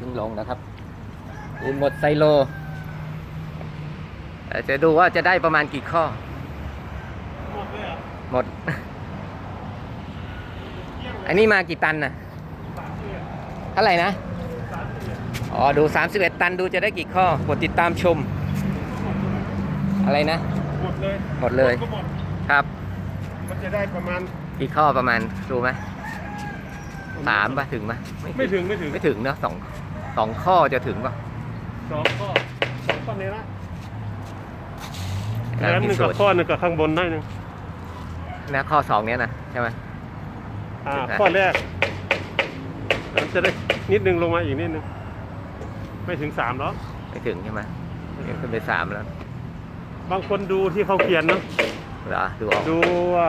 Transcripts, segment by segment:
เพิ่งลงนะครับปูนหมดไซโลเอ่อจะดูว่าจะได้ประมาณกี่ข้อ หมดเลยเหรอหมด อันนี้มากี่ตันนะสามเดือนเท่าไหร่นะ สามเดือนอ๋อ ดู 31 ตันดูจะได้กี่ข้อกดติดตามชม อะไรนะ หมดเลยหมดเลย ก็หมด ครับ มันจะได้ประมาณ กี่ข้อประมาณ ดูไหมสามปะถึงปะไม่ถึงไม่ถึง ไม่ถึงเนอะสอง สองข้อจะถึงปะสองข้อสองข้อนี้ละแล้แล้ววหพินึ่งสูกับจน์ข้อหนึ่งกับข้างบนได้หนึ่งนะข้อสองเนี้ยนะใช่ไหมอ่าครับข้อแรกมันจะได้นิดนึงลงมาอีกนิดนึงไม่ถึงสามหรอกไม่ถึงใช่ไหมเนี่ยขึ้นไปสามแล้ว บางคนดูที่เขาเขียนเนาะเหรอดูออกดูว่า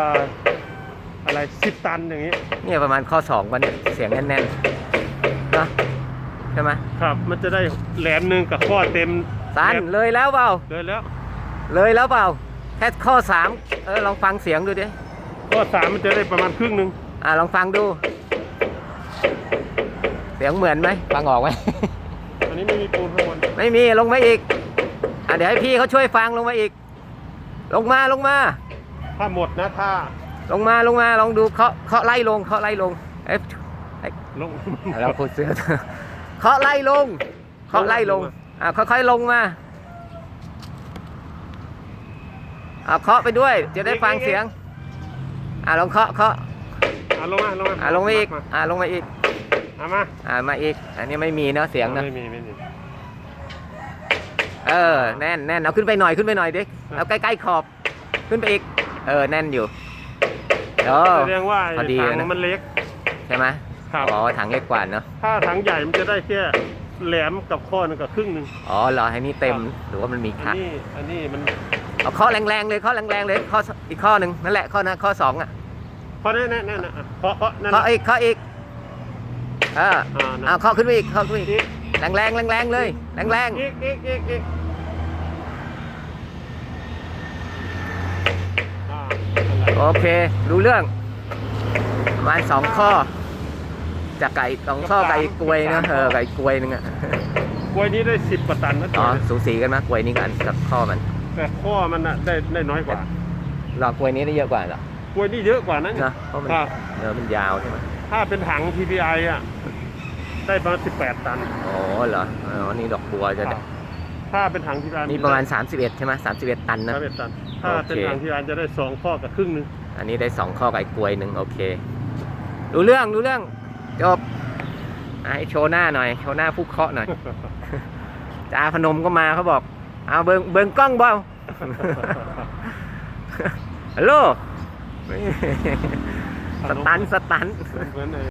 อะไรสิบตันอย่างนี้ เนี่ยประมาณข้อสองวันยเสียงแน่นๆเนอะ ใช่ไหมครับ มันจะได้แหลมหนึ่งกับข้อเต็มสันแหลมเลยแล้วเปล่า เลยแล้ว เลยแล้วเปล่า แค่ข้อสามเออลองฟังเสียงดูดิ ข้อสามมันจะได้ประมาณครึ่งหนึ่งอ่าลองฟังดู เสียงเหมือนไหมฟังออกไหม อันนี้ไม่มีปูนข้างบนไม่มีลงมาอีก อะเดี๋ยวให้พี่เขาช่วยฟังลงมาอีก ลงมาลงมา ถ้าหมดนะถ้าลงมาลงมาลองดูเคาะเคาะไล่ลงเคาะไล่ลงเอ๊ะลง เราพูดเสือ เคาะไล่ลง เคาะไล่ลงลงมาอะค่อยๆลงมาอะเคาะไปด้วย จะได้ฟังเสียง อะลองเคาะเคาะอะลงมาลงมาอะลงมาอีกมาอะลงมาอีก อะมาอะมาอีก อันนี้ไม่มีเนาะเสียงเนาะไม่มีไม่มีเออแน่นแน่นเอาขึ้นไปหน่อยขึ้นไปหน่อยดิครับเอาใกล้ๆขอบ ขึ้นไปอีก เออแน่นอยู่เออแสดงว่าพอดีถังนะมันเล็กใช่ไหม ครับ อ๋อถังเล็กกว่าเนาะถ้าถังใหญ่มันจะได้แค่แหลมกับข้อหนึงกับครึ่งหนึ่งอ๋อเหรอให้นี่เต็มครับหรือว่ามันมีอันคัดนี้อันนี้มันเอาข้อแรงๆเลยข้อแรงๆเลยข้ออีกข้อหนึ่งนั่นแหละข้อนะข้อสองอะเพราะนั่นนั่นนั่นนะเพราะเพราะนั่นข้ออีกข้ออีกเอออ่านั่นเอาข้อขึ้นไปอีกข้อขึ้นไปอีกอีกแรงแรงแรงแรงๆเลยแรงแรงอีกอีกอีกอีกอ่านั่นแหละ ๆโอเค รู้เรื่องประมาณสองข้อ จากไก่สองข้อไก่กลวยนะเออไก่กลวยหนึงอะกล้วยนี้ได้สิบกว่าตันนะอ๋ตัอวสูสีกันไหมกลวยนี้กันกับข้อมัน แต่ข้อมันน่ะได้ได้น้อยกว่าหรอกลวยนี้ได้เยอะกว่าเหรอกล้วยนี่เยอะกว่านั้นนะเพราะมันครับเออมันยาวใช่ไหมถ้าเป็นถัง TPI อะได้ประมาณ18ตันอ๋อเหรออ๋อนี่ดอกบัวจะได้ถ้าเป็นถัง TPI นี่ประมาณ31ใช่ไหม31ตันนะ31ตันถ้าโอเคเป็นถัง TPI จะได้2ข้อกับครึ่งหนึงอันนี้ได้สองข้อกับไอ้กลวยหนึ่งโอเครู้เรื่องรู้เรื่อง จบอะให้โชว์หน้าหน่อย โชว์หน้าผู้เคาะหน่อยจาพนมก็มาเขาบอก เอาเบิงเบิงกล้องเบาฮัลโหลสตันสตัน เหมือนไอ้